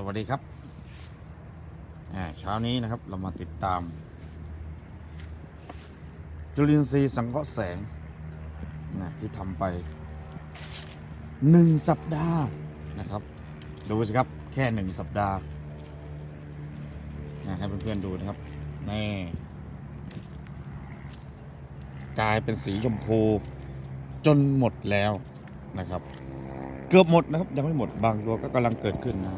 สวัสดีครับเช้านี้นะครับเรามาติดตาม จุลินทรีย์สังเคราะห์แสงนะที่ทำไปหนึ่งสัปดาห์นะครับ ดูสิครับแค่หนึ่งสัปดาห์นะให้เพื่อนๆดูนะครับนี่กลายเป็นสีชมพูจนหมดแล้วนะครับ เกือบหมดนะครับยังไม่หมดบางตัวก็กำลังเกิดขึ้นนะ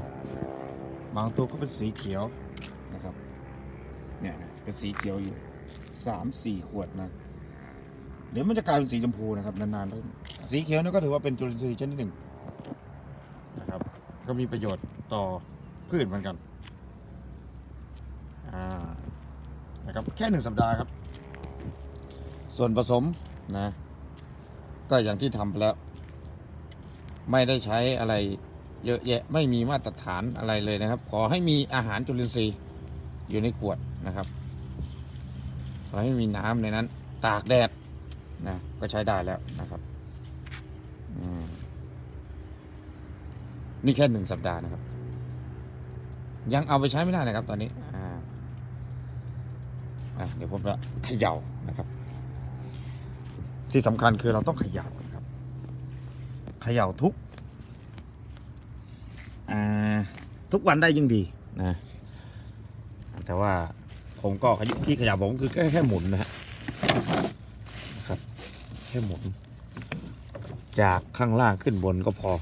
บางตัวก็เป็นสีเขียวนะครับ เนี่ยเป็นสีเขียวอยู่สามสี่ขวดนะ เดี๋ยวมันจะกลายเป็นสีชมพูนะครับนานๆแล้วสีเขียวนี่ก็ถือว่าเป็นจุลินทรีย์ชนิดหนึ่งนะครับ ก็มีประโยชน์ต่อพืชเหมือนกันอ่านะครับแค่หนึ่งสัปดาห์ครับ ส่วนผสมนะ ก็อย่างที่ทำไปแล้ว ไม่ได้ใช้อะไร เยอะแยะไม่มีมาตรฐานอะไรเลยนะครับ ขอให้มีอาหารจุลินทรีย์อยู่ในขวดนะครับ ขอให้มีน้ำในนั้น ตากแดดนะก็ใช้ได้แล้วนะครับนี่แค่หนึ่งสัปดาห์นะครับ ยังเอาไปใช้ไม่ได้นะครับ ตอนนี้เดี๋ยวผมจะเขย่านะครับ ที่สำคัญคือเราต้องเขย่านะครับเขย่าทุก ทุกวันได้ยิ่งดีนะแต่ว่าผมก็ขยุที่ขยับผมคือแค่แค่หมุนนะฮะครับ แค่หมุน จากข้างล่างขึ้นบนก็พอ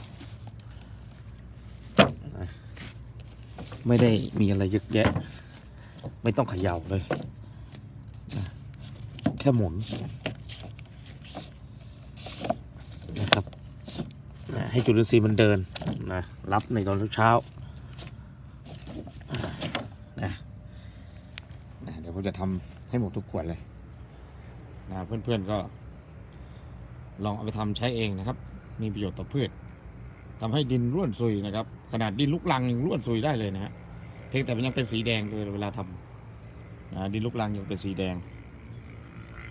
ไม่ได้มีอะไรยึกแยะ ไม่ต้องเขย่าเลย แค่หมุนนะครับ นะ ให้จุลินทรีย์มันเดินนะรับในตอนเช้านะนะเดี๋ยวผมจะทำให้หมดทุกขวดเลยนะเพื่อนๆก็ ลองเอาไปทำใช้เองนะครับ มีประโยชน์ต่อพืชทำให้ดินร่วนซุยนะครับ ขนาดดินลุกลังยังร่วนซุยได้เลยนะฮะเพียงแต่มันยังเป็นสีแดงเลยเวลาทำนะดินลุกลังยังเป็นสีแดง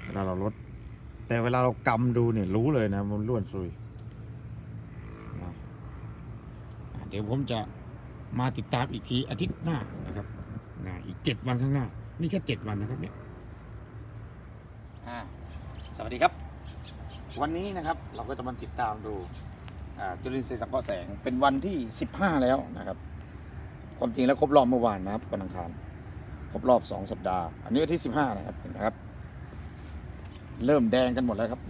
เวลาเราลดแต่เวลาเรากำดูเนี่ยรู้เลยนะมันร่วนซุย นะอะ เดี๋ยวผมจะมาติดตามอีกทีอาทิตย์หน้านะครับนะอีกเจ็ดวันข้างหน้า นี่แค่เจ็ดวันนะครับเนี่ยสวัสดีครับ วันนี้นะครับเราก็จะมาติดตามดูจุลินทรีย์สังเคราะห์แสงเป็นวันที่สิบห้าแล้วนะครับ ความจริงแล้วครบรอบเมื่อวานนะครับวันอังคารครบรอบสองสัปดาห์ อันนี้วันที่สิบห้านะครับเห็นไหมครับ เริ่มแดงกันหมดแล้วครับ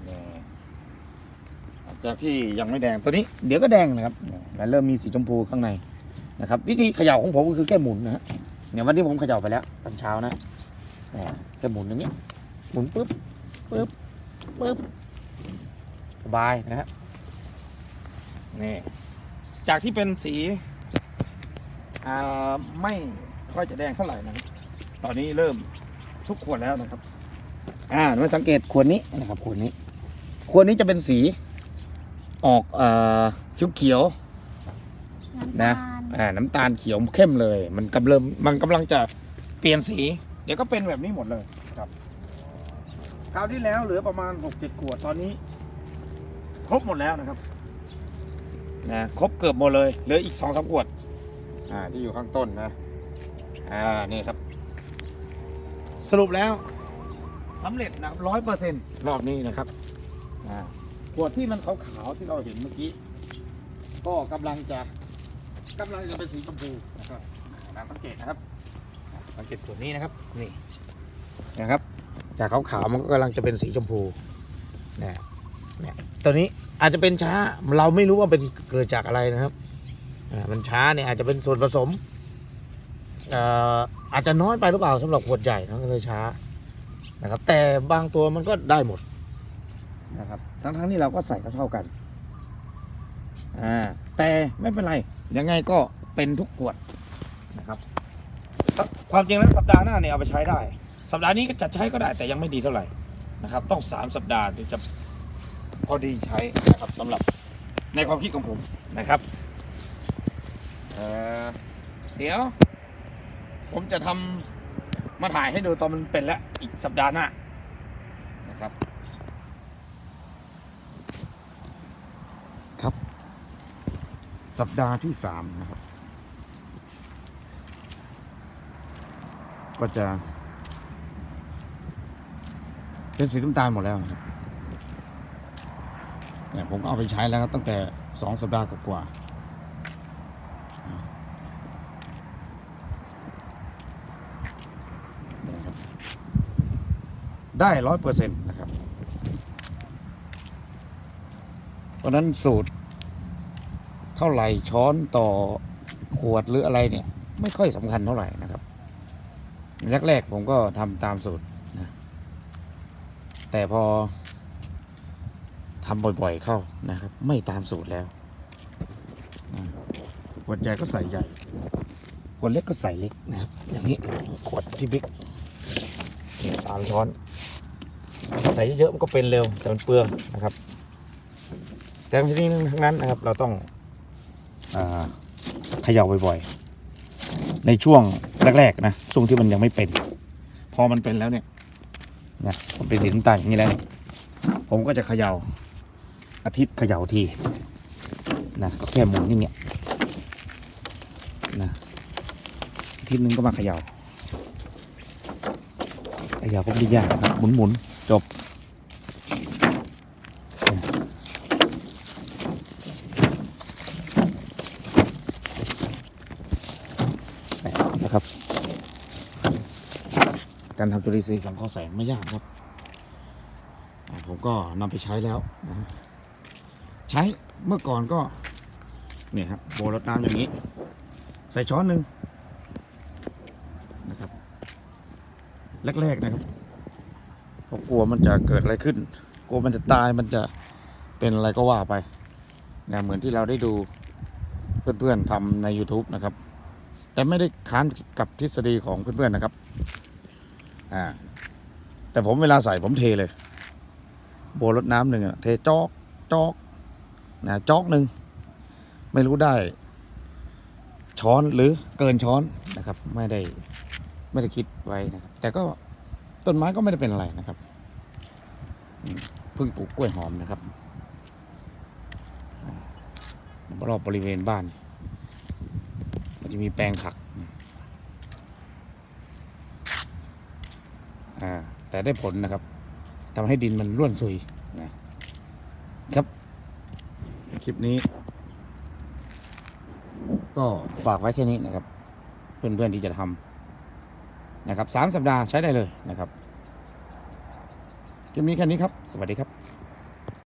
จากที่ยังไม่แดงตัวนี้ เดี๋ยวก็แดงนะครับ แล้วเริ่มมีสีชมพูข้างในนะครับวิธีเขย่าของผมก็คือแค่หมุนนะฮะเนี่ยวันนี้ผมเขย่าไปแล้วตอนเช้านะแค่หมุนอย่างเงี้ยหมุนปุ๊บปุ๊บปุ๊บสบายนะฮะนี่จากที่เป็นสีอ่าไม่ค่อยจะแดงเท่าไหร่นะตอนนี้เริ่มทุกขวดแล้วนะครับ อ่ามาสังเกตขวดนี้นะครับขวดนี้ขวดนี้จะเป็นสีออกเอ่อเขียวเขียว นะำตาลๆอ่าน้ำตาลเขียวเข้มเลย มันกำลังมันกำลังจะเปลี่ยนสี เดี๋ยวก็เป็นแบบนี้หมดเลยครับคราวที่แล้วเหลือประมาณหกเจ็ดขวดตอนนี้ ครบหมดแล้วนะครับนะครบเกือบหมดเลยเหลืออีกสองสามขวด อ่าที่อยู่ข้างต้นนะอ่านี่ครับ สรุปแล้วสำเร็จนะร้อยเปอร์เซ็นต์รอบนี้นะครับอ่าขวดที่มันขาวๆที่เราเห็นเมื่อกี้ ก็กำลังจะ กำลังจะเป็นสีชมพูนะครับอ่าสังเกตนะครับอ่าสังเกตขวดนี้นะครับ นี่นะครับ จากขาวๆมันก็กำลังจะเป็นสีชมพูนะเนี่ยตัวนี้อาจจะเป็นช้าเราไม่รู้ว่าเป็นเกิดจากอะไรนะครับอ่ามันช้าเนี่ยอาจจะเป็นส่วนผสมเอ่ออาจจะน้อยไปหรือเปล่าสำหรับขวดใหญ่นะก็เลยช้านะครับ แต่บางตัวมันก็ได้หมดนะครับ ทั้งทั้งๆที่เราก็ใส่เท่าๆกัน อ่าแต่ไม่เป็นไร ยังไงก็เป็นทุกขวดนะครับความจริงแล้วสัปดาห์หน้าเนี่ยเอาไปใช้ได้ สัปดาห์นี้ก็จัดใช้ก็ได้แต่ยังไม่ดีเท่าไหร่นะครับ ต้องสามสัปดาห์ถึงจะพอดีใช้นะครับสำหรับในความคิดของผมนะครับเเดี๋ยว ผมจะทำมาถ่ายให้ดูตอนมันเป็นแล้วอีกสัปดาห์หน้านะครับ ครับ สัปดาห์ที่สามนะครับ ก็จะ เป็นสีน้ำตาลหมดแล้วนะครับเนี่ยผมก็เอาไปใช้แล้วครับตั้งแต่สองสัปดาห์กว่าได้ร้อยเปอร์เซ็นต์นะครับ เพราะนั้นสูตร เท่าไหร่ช้อนต่อขวดหรืออะไรเนี่ย ไม่ค่อยสำคัญเท่าไหร่นะครับแรกๆผมก็ทำตามสูตรนะแต่พอทำบ่อยๆเข้านะครับ ไม่ตามสูตรแล้วนะขวดใหญ่ก็ใส่ใหญ่ขวดเล็กก็ใส่เล็กนะครับ อย่างนี้ขวดที่บิ๊กสามช้อน ใส่เยอะๆมันก็เป็นเร็วแต่มันเปลืองนะครับ แต่ทั้งนี้ทั้งนั้นนะครับ เราต้อง เขย่าบ่อยๆ ในช่วงแรกๆนะช่วงที่มันยังไม่เป็น พอมันเป็นแล้วเนี่ยนะมันเป็นสีน้ำตาลอย่างนี้แล้วเนี่ยผมก็จะเขย่าอาทิตย์เขย่าทีนะก็แค่หมุนอย่างเงี้ยนะอาทิตย์หนึงก็มาเขย่าเขย่าก็ไม่ยากครับหมุนหมุนๆจบ การทำจุลินทรีย์สังเคราะห์แสงไม่ยากครับ ผมก็นำไปใช้แล้วนะฮะใช้เมื่อก่อนก็เนี่ยครับโบรดน้ำอย่างนี้ ใส่ช้อนหนึ่งนะครับแรกๆนะครับเพราะกลัวมันจะเกิดอะไรขึ้น กลัวมันจะตายมันจะเป็นอะไรก็ว่าไปนะเหมือนที่เราได้ดูเพื่อนๆทำใน YouTube นะครับ แต่ไม่ได้ค้านกับทฤษฎีของเพื่อนๆนะครับ อ่าแต่ผมเวลาใส่ผมเทเลยโบรดน้ำหนึ่งอะเทจอกจอกนะจอกหนึ่งไม่รู้ได้ ช้อนหรือเกินช้อนนะครับ ไม่ได้ไม่ได้คิดไว้นะครับ แต่ก็ต้นไม้ก็ไม่ได้เป็นอะไรนะครับเพิ่งปลูกกล้วยหอมนะครับรอบบริเวณบ้าน มันจะมีแปลงผัก อ่าแต่ได้ผลนะครับทำให้ดินมันร่วนซุยนะครับ คลิปนี้ ก็ฝากไว้แค่นี้นะครับ เพื่อนๆที่จะทำนะครับสามสัปดาห์ใช้ได้เลยนะครับคลิปนี้แค่นี้ครับ สวัสดีครับ